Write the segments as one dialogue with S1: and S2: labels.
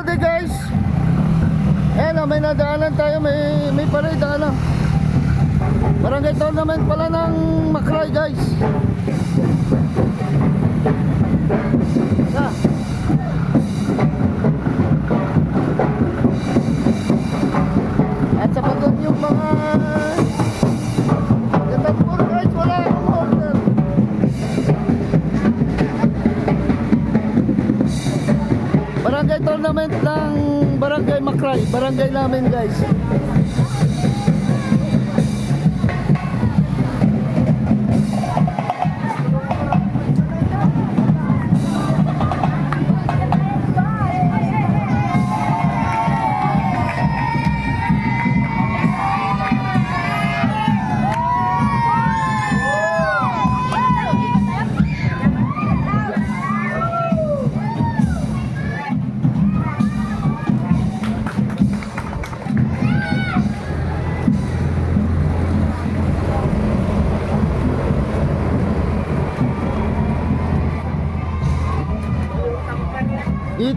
S1: today guys. Ayan o, may nadaanan tayo, may, may parade ano. Barangay tournament pala ng Makray guys. Na. Tournament ng Barangay Makray, barangay namin guys.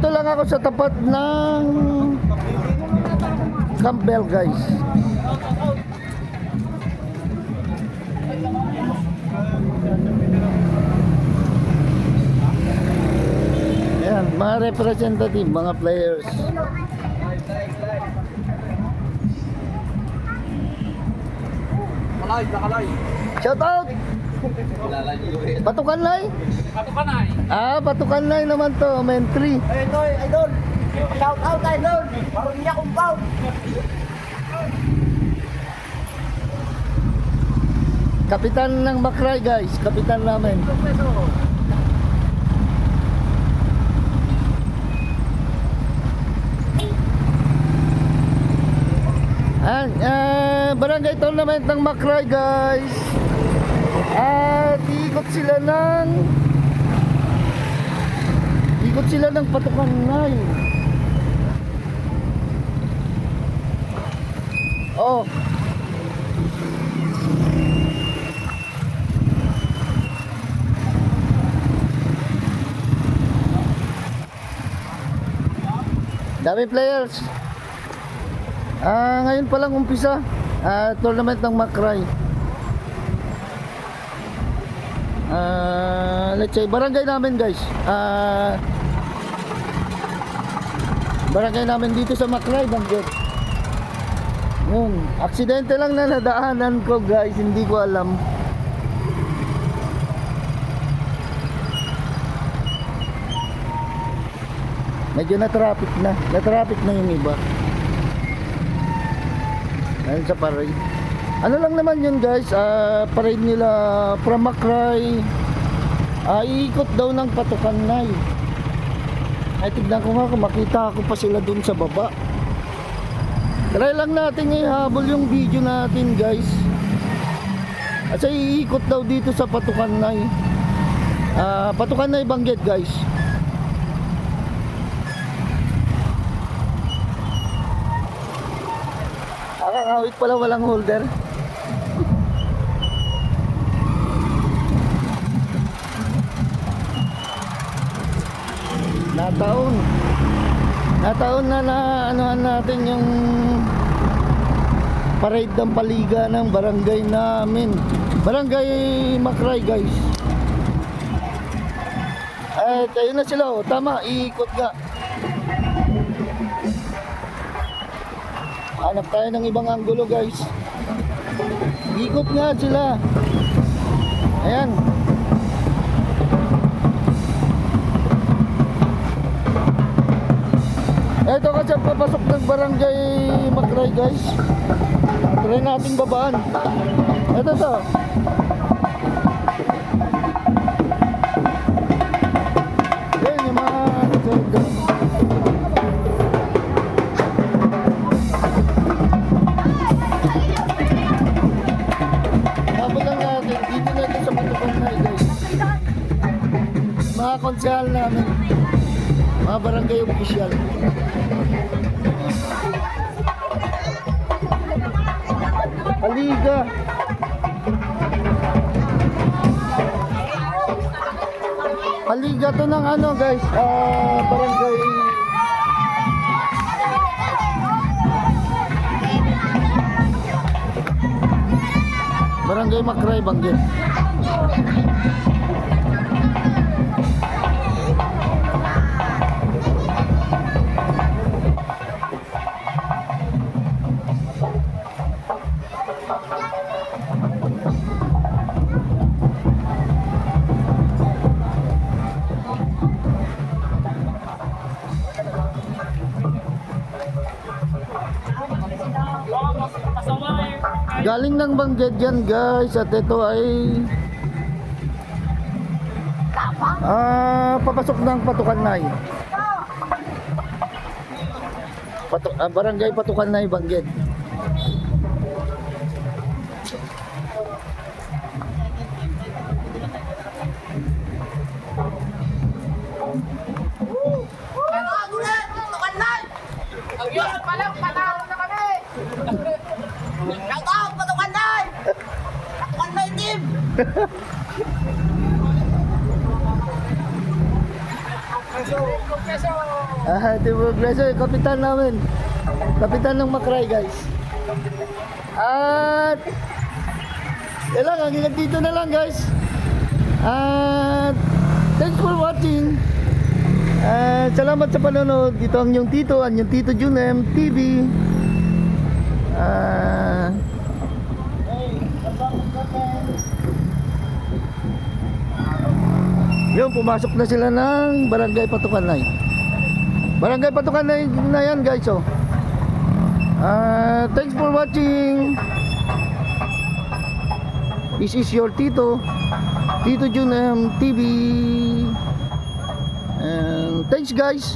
S1: Dito lang ako sa tapat ng Campbell guys. Ayan, mga representative, mga players.
S2: Nakalay, nakalay.
S1: Shout out! Patukan Lay?
S2: Ato ka na eh.
S1: Ah, Patukan Lay naman to, mentry.
S3: Hey, Toy, idol. Shout out, idol. Parang niya kumpaw.
S1: Kapitan ng Makray guys, kapitan namin. Ah, barangay tournament ng Makray guys. At ikot sila ng sila ng patukan nai. Oh, Dami players. Ah, ngayon pa lang umpisa. Ah, tournament ng Makray. Ah, let's say barangay namin, guys. Ah, barangay namin dito sa Makray, Banggit. Yun, aksidente lang na nadaanan ko, guys. Hindi ko alam. Medyo na-traffic na. Na-traffic na yung iba. Dahil sa parade. Ano lang naman yun guys, ah, parade nila from Makray. Ah, iikot daw ng patukan na Ay, tignan ko nga kung makita ko pa sila dun sa baba. Try lang natin ihabol yung video natin guys. Kasi iikot daw dito sa patukan na Ah, patukan na banggit guys. Akakawit pala walang holder. Nataon. Nataon na na anuhan natin yung parade ng paliga ng barangay namin. Barangay Makray guys. Eh, tayo na sila oh. Tama, iikot nga. Hanap tayo ng ibang anggulo guys. Ikot nga sila. Ayan. Papasok ng barangay Makray guys. Try nating babaan. Ito to. Ayan yung mga ano natin. Mga konsehal namin, barangay official. Aliga! Aliga to ng ano guys, uh, barangay Barangay Makray, Banggit. Galing ng Banggit yan guys at ito ay ah papasok ng Patukanay. Patu ah, barangay Patukanay Banggit. Ah, di ba Progreso, kapitan namin. Kapitan ng Makray guys. At yan lang, hanggang dito na lang guys. At thanks for watching. At salamat sa panonood. Dito ang yung tito, ang yung tito Junem TV. Ah Yun, pumasok na sila ng Barangay Patukanay. Barangay Patukanay na yan guys, oh. Ah, thanks for watching. This is your Tito, Tito Junem TV. And thanks guys.